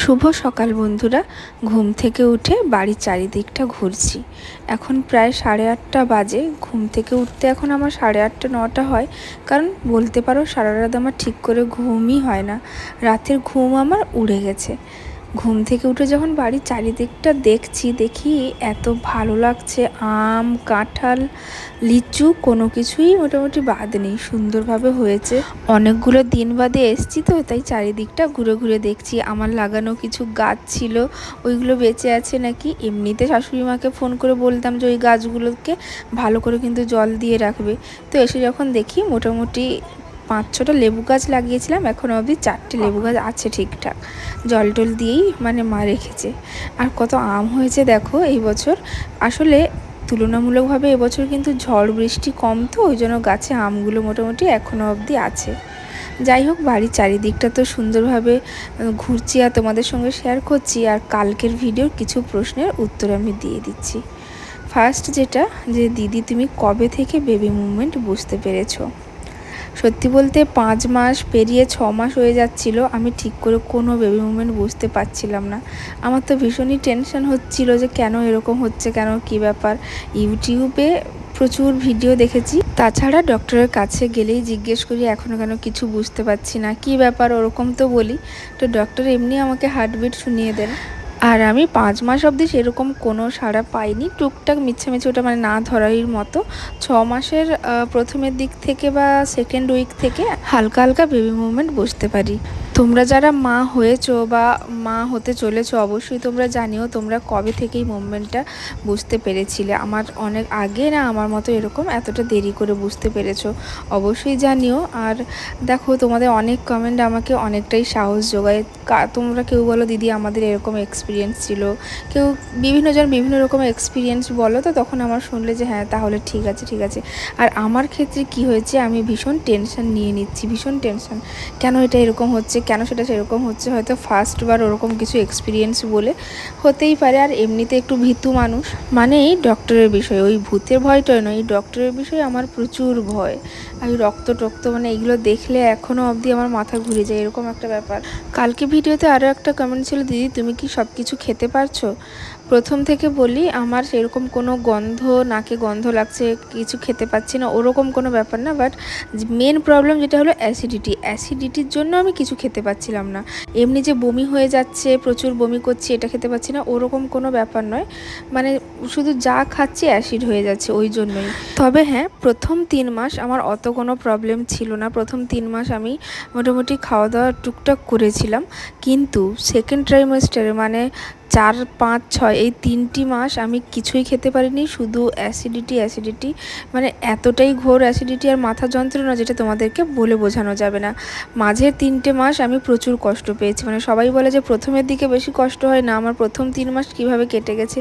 শুভ সকাল বন্ধুরা। ঘুম থেকে উঠে বাড়ির চারিদিকটা ঘুরছি। এখন প্রায় সাড়ে আটটা বাজে। ঘুম থেকে উঠতে এখন আমার সাড়ে আটটা, নটা হয়। কারণ বলতে পারো সারা রাত আমার ঠিক করে ঘুমই হয় না। রাতের ঘুম আমার উড়ে গেছে। ঘুম থেকে উঠে যখন বাড়ির চারিদিকটা দেখছি, দেখি এত ভালো লাগছে। আম, কাঁঠাল, লিচু, কোনো কিছুই মোটামুটি বাদ নেই, সুন্দরভাবে হয়েছে। অনেকগুলো দিন বাদে এসছি তো, তাই চারিদিকটা ঘুরে ঘুরে দেখছি। আমার লাগানো কিছু গাছ ছিল, ওইগুলো বেঁচে আছে নাকি? এমনিতে শাশুড়ি মাকে ফোন করে বলতাম যে ওই গাছগুলোকে ভালো করে কিন্তু জল দিয়ে রাখবে। তো এসে যখন দেখি মোটামুটি পাঁচ ছটা লেবু গাছ লাগিয়েছিলাম এখনও অবধি চারটে লেবু গাছ আছে ঠিকঠাক। জল টল দিয়েই মানে মা রেখেছে। আর কত আম হয়েছে দেখো এই বছর। আসলে তুলনামূলকভাবে এবছর কিন্তু ঝড় বৃষ্টি কম তো, ওই জন্য গাছে আমগুলো মোটামুটি এখনও অবধি আছে। যাই হোক, বাড়ির চারিদিকটা তো সুন্দরভাবে ঘুরছি আর তোমাদের সঙ্গে শেয়ার করছি। আর কালকের ভিডিওর কিছু প্রশ্নের উত্তর আমি দিয়ে দিচ্ছি। ফার্স্ট যেটা, যে দিদি তুমি কবে থেকে বেবি মুভমেন্ট বুঝতে পেরেছ? সত্যি বলতে পাঁচ মাস পেরিয়ে ছ মাস হয়ে যাচ্ছিল, আমি ঠিক করে কোনো বেবি মুভমেন্ট বুঝতে পারছিলাম না। আমার তো ভীষণই টেনশন হচ্ছিল যে কেন এরকম হচ্ছে, কেন কি ব্যাপার। ইউটিউবে প্রচুর ভিডিও দেখেছি। তাছাড়া ডক্টরের কাছে গেলেই জিজ্ঞেস করি এখনও কেন কিছু বুঝতে পারছি না? কি ব্যাপার? ওরকম তো বলি। তো ডক্টর এমনি আমাকে হার্টবিট শুনিয়ে দেন। আর আমি পাঁচ মাস অবধি সেরকম কোনো সাড়া পাইনি। টুকটাক মিছামিছি ওটা মানে না ধরার মতো। ছ মাসের প্রথমের দিক থেকে বা সেকেন্ড উইক থেকে হালকা হালকা বেবি মুভমেন্ট বসতে পারি। তোমরা যারা মা হয়েছো বা মা হতে চলেছো, অবশ্যই তোমরা জানিও তোমরা কবে থেকেই মুভমেন্টটা বুঝতে পেরেছিলে। আমার অনেক আগে না আমার মতো এরকম এতটা দেরি করে বুঝতে পেরেছ, অবশ্যই জানিও। আর দেখো, তোমাদের অনেক কমেন্ট আমাকে অনেকটাই সাহস যোগায়। তোমরা কেউ বলো, দিদি, আমাদের এরকম এক্সপিরিয়েন্স ছিল। কেউ, বিভিন্ন জন বিভিন্ন রকম এক্সপিরিয়েন্স বলো তো, তখন আমার শুনলে যে হ্যাঁ তাহলে ঠিক আছে ঠিক আছে। আর আমার ক্ষেত্রে কি হয়েছে, আমি ভীষণ টেনশন নিয়ে নিচ্ছি, ভীষণ টেনশন কেন এটা এরকম হচ্ছে? কেন সেটা সেরকম হচ্ছে? হয়তো ফার্স্টবার ওরকম কিছু এক্সপিরিয়েন্স বলে হতেই পারে। আর এমনিতে একটু ভীতু মানুষ। মানে এই ডক্টরের বিষয়ে, ওই ভূতের ভয়টাই নয়, এই ডক্টরের বিষয়ে আমার প্রচুর ভয়। আমি রক্ত টক্ত মানে এগুলো দেখলে এখনও অবধি আমার মাথা ঘুরে যায়, এরকম একটা ব্যাপার। কালকে ভিডিওতে আরও একটা কমেন্ট ছিল, দিদি, তুমি কি সব কিছু খেতে পারছ? প্রথম থেকে বলি, আমার সেরকম কোনো গন্ধ, নাকে গন্ধ লাগছে, কিছু খেতে পাচ্ছি না, ওরকম কোনো ব্যাপার না বাট মেন প্রবলেম যেটা হলো অ্যাসিডিটি অ্যাসিডিটির জন্য আমি কিছু খেতে পাচ্ছিলাম না। এমনি যে বমি হয়ে যাচ্ছে, প্রচুর বমি করছি, এটা খেতে পাচ্ছি না, ওরকম কোনো ব্যাপার নয়। মানে শুধু যা খাচ্ছি অ্যাসিড হয়ে যাচ্ছে, ওই জন্যই। তবে হ্যাঁ প্রথম তিন মাস আমার অত কোনো প্রবলেম ছিল না। প্রথম তিন মাস আমি মোটামুটি খাওয়া দাওয়া টুকটাক করেছিলাম। কিন্তু সেকেন্ড ট্রাইমাস্টারে মানে চার, পাঁচ, ছয়, এই তিনটি মাস আমি কিছুই খেতে পারিনি, শুধু অ্যাসিডিটি অ্যাসিডিটি মানে এতটাই ঘোর অ্যাসিডিটি আর মাথা যন্ত্রণা যেটা তোমাদেরকে বলে বোঝানো যাবে না। মাঝের তিনটে মাস আমি প্রচুর কষ্ট পেয়েছি। মানে সবাই বলে যে প্রথমের দিকে বেশি কষ্ট হয়, না, আমার প্রথম তিন মাস কীভাবে কেটে গেছে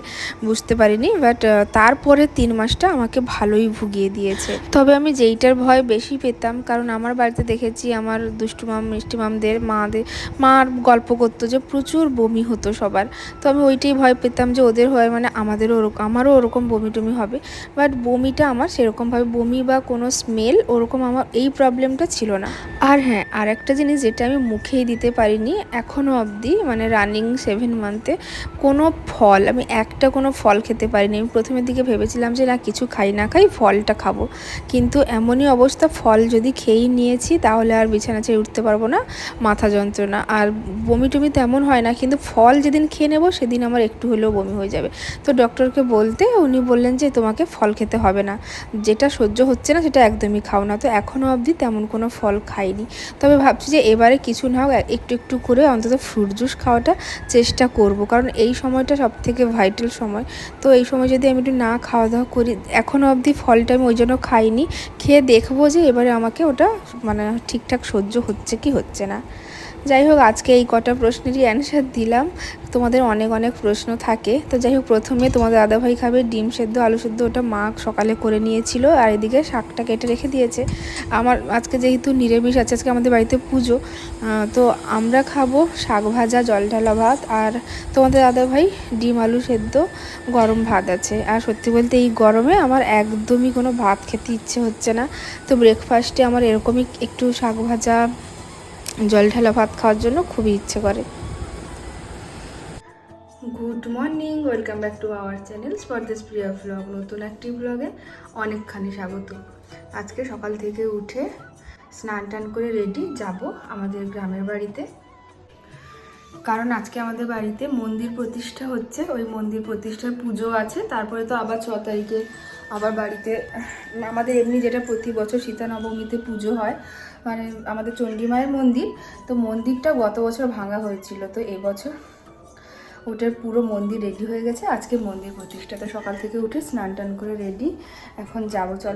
বুঝতে পারিনি বাট তারপরে তিন মাসটা আমাকে ভালোই ভুগিয়ে দিয়েছে। তবে আমি যেইটার ভয় বেশি পেতাম, কারণ আমার বাড়িতে দেখেছি আমার দুষ্টু মাম, মিষ্টি মামদের মাদের, মার গল্প করতো যে প্রচুর বমি হতো সবার। তো আমি ওইটাই ভয় পেতাম যে ওদের হয় মানে আমাদেরও ওরকম আমারও ওরকম বমি টমি হবে। বাট বমিটা আমার সেরকমভাবে, বমি বা কোনো স্মেল ওরকম আমার এই প্রবলেমটা ছিল না। আর হ্যাঁ আর একটা জিনিস যেটা আমি মুখেই দিতে পারিনি এখনও অবধি মানে রানিং সেভেন মান্থে কোনো ফল, আমি একটা কোনো ফল খেতে পারিনি। আমি প্রথমের দিকে ভেবেছিলাম যে না, কিছু খাই না খাই, ফলটা খাব। কিন্তু এমনই অবস্থা, ফল যদি খেয়েই নিয়েছি তাহলে আর বিছানা ছেড়ে উঠতে পারব না, মাথা যন্ত্রণা। আর বমি টমি তেমন হয় না, কিন্তু ফল যেদিন খেয়ে নেব সেদিন আমার একটু হলেও বমি হয়ে যাবে। তো ডক্টরকে বলতে উনি বললেন যে, তোমাকে ফল খেতে হবে না। যেটা সহ্য হচ্ছে না, সেটা একদমই খাও না। তো এখনও অবধি তেমন কোনো ফল খাইনি। তবে ভাবছি যে, এবারে কিছু না হোক, একটু একটু করে অন্তত ফ্রুট জুস খাওয়াটা চেষ্টা করব। কারণ এই সময়টা সব থেকে ভাইটাল সময়। তো এই সময় যদি আমি একটু না খাওয়া দাওয়া করি, এখনও অবধি ফলটা আমি ওই জন্য খাইনি। খেয়ে দেখব যে, এবারে আমাকে ওটা মানে ঠিকঠাক সহ্য হচ্ছে কি হচ্ছে না। যাই হোক, আজকে এই কটা প্রশ্নেরই অ্যান্সার দিলাম। তোমাদের অনেক অনেক প্রশ্ন থাকে। তো যাই হোক, প্রথমে তোমাদের দাদাভাই খাবে ডিম সেদ্ধ, আলু সেদ্ধ, ওটা মা সকালে করে নিয়েছিল আর এদিকে শাকটা কেটে রেখে দিয়েছে। আমার আজকে যেহেতু নিরামিষ আছে, আজকে আমাদের বাড়িতে পুজো তো আমরা খাব শাক ভাজা, জল ঢালা ভাত আর তোমাদের দাদাভাই ডিম, আলু সেদ্ধ, গরম ভাত আছে। আর সত্যি বলতে এই গরমে আমার একদমই কোনো ভাত খেতে ইচ্ছে হচ্ছে না। তো ব্রেকফাস্টে আমার এরকমই একটু শাক ভাজা জল ঢালা ভাত খাওয়ার জন্য খুবই ইচ্ছে করে। Good morning, welcome back to our channel স্পর্দেশ Priya blog নতুন একটি ব্লগে অনেকখানি স্বাগত। আজকে সকাল থেকে উঠে স্নান টান করে রেডি যাব আমাদের গ্রামের বাড়িতে। কারণ আজকে আমাদের বাড়িতে মন্দির প্রতিষ্ঠা হচ্ছে, ওই মন্দির প্রতিষ্ঠার পুজো আছে, তারপরে তো আবার ছ তারিখে আবার বাড়িতে, আমাদের এমনি যেটা প্রতি বছর সীতা নবমীতে পুজো হয় মানে আমাদের চণ্ডীমায়ের মন্দির, তো মন্দিরটা গত বছর ভাঙা হয়েছিল, তো এবছর ওটার পুরো মন্দির রেডি হয়ে গেছে। আজকে মন্দির প্রতিষ্ঠা। তো সকাল থেকে উঠে স্নান টান করে রেডি এখন যাব, চল।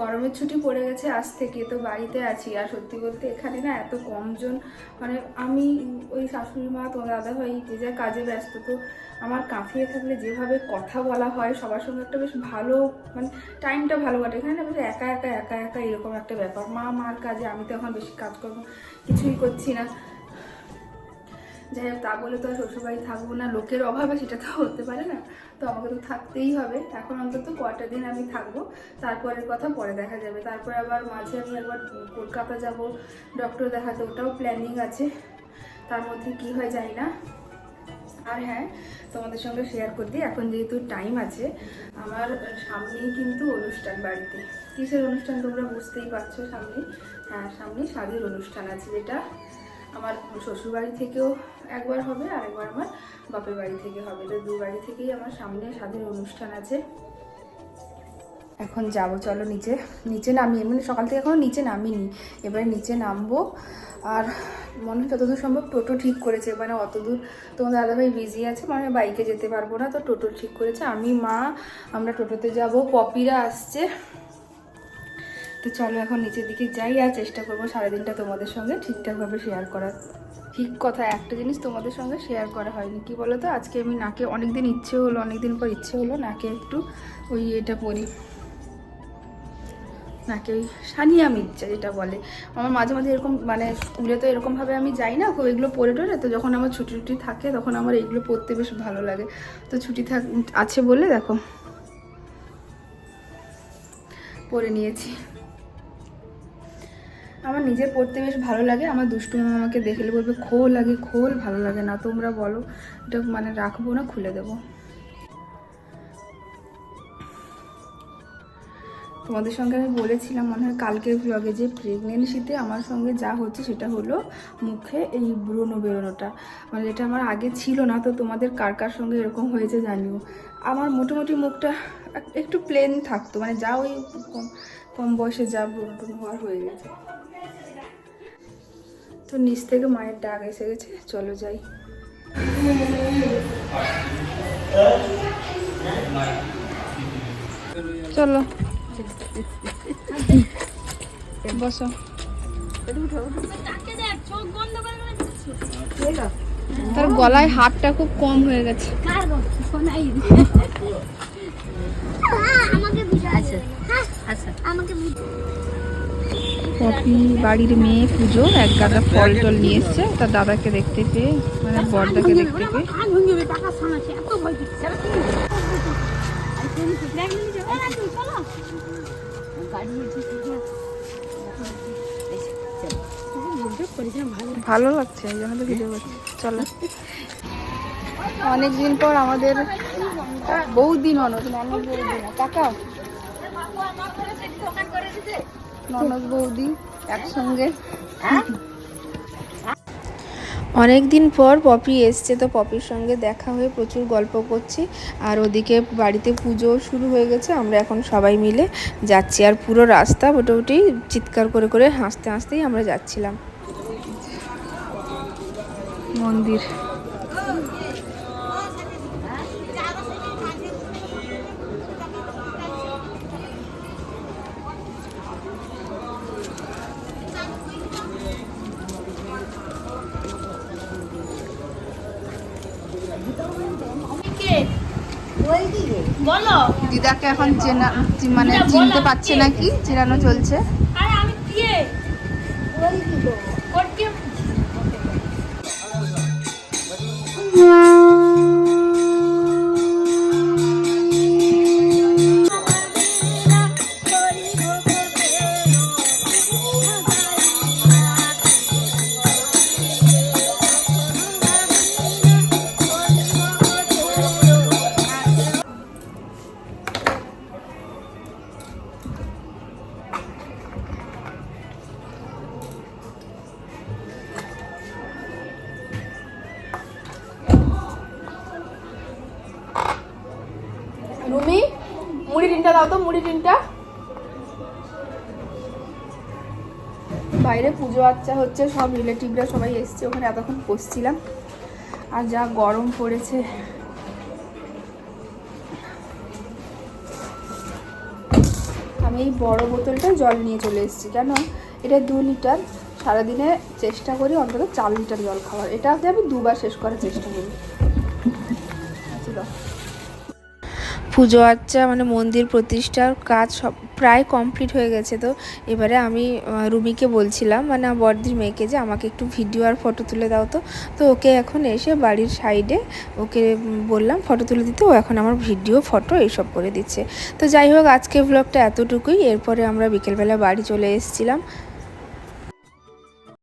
গরমের ছুটি পড়ে গেছে আজ থেকে, তো বাড়িতে আছি। আর সত্যি বলতে এখানে না এত কমজন মানে আমি ওই শাশুড়ি মা, তোমার দাদা ভাই যে যা কাজে ব্যস্ত, তো আমার কাঁথিয়ে থাকলে যেভাবে কথা বলা হয়, সবার সঙ্গে একটা বেশ ভালো মানে টাইমটা ভালো কাটে। এখানে না বেশ একা একা একা একা এরকম একটা ব্যাপার। মা, মার কাজে আমি তো এখন বেশি কাজকর্ম কিছুই করছি না। যাই হোক, তা বলে তো আর শ্বশুরবাড়ি থাকব না। লোকের অভাবে সেটা তো হতে পারে না। তো আমাকে তো থাকতেই হবে। এখন অন্তত কয়টা দিন আমি থাকব? তারপরের কথা পরে দেখা যাবে। তারপরে আবার মাঝে আমি একবার কলকাতা যাব ডক্টর দেখাতে। ওটাও প্ল্যানিং আছে। তার মধ্যে কি হয় জানি না। আর হ্যাঁ তোমাদের সঙ্গে শেয়ার করে দিই এখন যেহেতু টাইম আছে, আমার সামনেই কিন্তু অনুষ্ঠান বাড়িতে। কিসের অনুষ্ঠান তোমরা বুঝতেই পারছ সামনে হ্যাঁ সামনে স্বাদের অনুষ্ঠান আছে যেটা। আমার শ্বশুর বাড়ি থেকেও একবার হবে আর একবার আমার বাপের বাড়ি থেকে হবে। তো দু বাড়ি থেকেই আমার সামনে স্বাদের অনুষ্ঠান আছে। এখন যাব, চলো নিচে। নিচে নামিয়ে মানে সকাল থেকে এখনও নিচে নামিনি। এবারে নিচে নামবো। আর মনে হয় যতদূর সম্ভব টোটো ঠিক করেছে মানে অতদূর তোমার দাদাভাই বিজি আছে মানে বাইকে যেতে পারব না, তো টোটো ঠিক করেছে। আমি, মা, আমরা টোটোতে যাব। পপিরা আসছে। তো চলো এখন নিচের দিকে যাই আর চেষ্টা করব সারাদিনটা তোমাদের সঙ্গে ঠিকঠাকভাবে শেয়ার করার। ঠিক কথা, একটা জিনিস তোমাদের সঙ্গে শেয়ার করা হয়নি। কি বলো তো? আজকে আমি নাকে অনেকদিন ইচ্ছে হলো, অনেকদিন পর ইচ্ছে হলো নাকে একটু ওই এটা পরি। নাকি ওই সানিয়া মির্জা যেটা বলে। আমার মাঝে মাঝে এরকম মানে স্কুলে তো এরকমভাবে আমি যাই না এগুলো পরে টরে, তো যখন আমার ছুটি টুটি থাকে তখন আমার এইগুলো পরতে বেশ ভালো লাগে। তো ছুটি থাক, আছে বলে দেখো। পরে নিয়েছি। আমার নিজের পড়তে বেশ ভালো লাগে। আমার দুষ্টু মামা আমাকে দেখলে বলবে, খোল লাগে খোল, ভালো লাগে না। তোমরা বলো, এটা মানে রাখব না, খুলে দেবো। তোমাদের সঙ্গে আমি বলেছিলাম, মনে হয় কালকের ব্লগে যে প্রেগনেন্সিতে আমার সঙ্গে যা হচ্ছে সেটা হলো মুখে এই ব্রণ বেরোনোটা। মানে এটা আমার আগে ছিল না, তো তোমাদের কার কার সঙ্গে এরকম হয়েছে জানিও। আমার মোটামুটি মুখটা একটু প্লেন থাকতো মানে যা ওই কম বয়সে যা ব্রণ হওয়ার হয়ে গেছে। তো নিচ থেকে মায়ের ডাক এসে গেছে, চলো যাই। চলো। বসো। তার গলায় হাতটা খুব কম হয়ে গেছে। পপি বাড়ির মেয়ে পুজো, এক গাদা ফল টল নিয়ে এসছে তার দাদাকে দেখতে পেয়ে মানে বর্দাকে দেখতে পেয়ে। ভালো লাগছে, এই জন্য ভিডিও করছি। চলো। অনেকদিন পর আমাদের বহুত দিন হলো ননদ বৌদি না কাকা। ননদ বৌদি একসঙ্গে। অনেক দিন পর পপি এসছে তো পপির সঙ্গে দেখা হয়ে প্রচুর গল্প করছি। আর ওদিকে বাড়িতে পুজো শুরু হয়ে গেছে আমরা এখন সবাই মিলে যাচ্ছি। আর পুরো রাস্তা মোটামুটি চিৎকার করে করে হাসতে হাসতেই আমরা যাচ্ছিলাম। মন্দির। বলো। দিদাকে এখন চেনা মানে চিনতে পারছে নাকি? চেনানো চলছে। আরে আমি কে? দাও তো মুড়ি টিনটা বাইরে পুজো আচ্চা হচ্ছে, সব রিলেটিভরা সবাই এসছে, ওখানে এতক্ষণ বসছিলাম। আর যা গরম পড়েছে। আমি এই বড় বোতলটা জল নিয়ে চলে এসেছি, কেন? এটা দু লিটার। সারাদিনে চেষ্টা করি অন্তত চার লিটার জল খাওয়ার। এটাকে আমি দুবার শেষ করার চেষ্টা করি। পুজো আচ্চা মানে মন্দির প্রতিষ্ঠার কাজ সব প্রায় কমপ্লিট হয়ে গেছে তো। এবারে আমি রুমিকে বলছিলাম মানে বড়দির মেয়েকে যে আমাকে একটু ভিডিও আর ফটো তুলে দাও তো। তো ওকে এখন এসে বাড়ির সাইডে ওকে বললাম ফটো তুলে দিতে, ও এখন আমার ভিডিও ফটো এইসব করে দিচ্ছে। তো যাই হোক আজকে ব্লগটা এতটুকুই। এরপরে আমরা বিকেলবেলা বাড়ি চলে এসেছিলাম।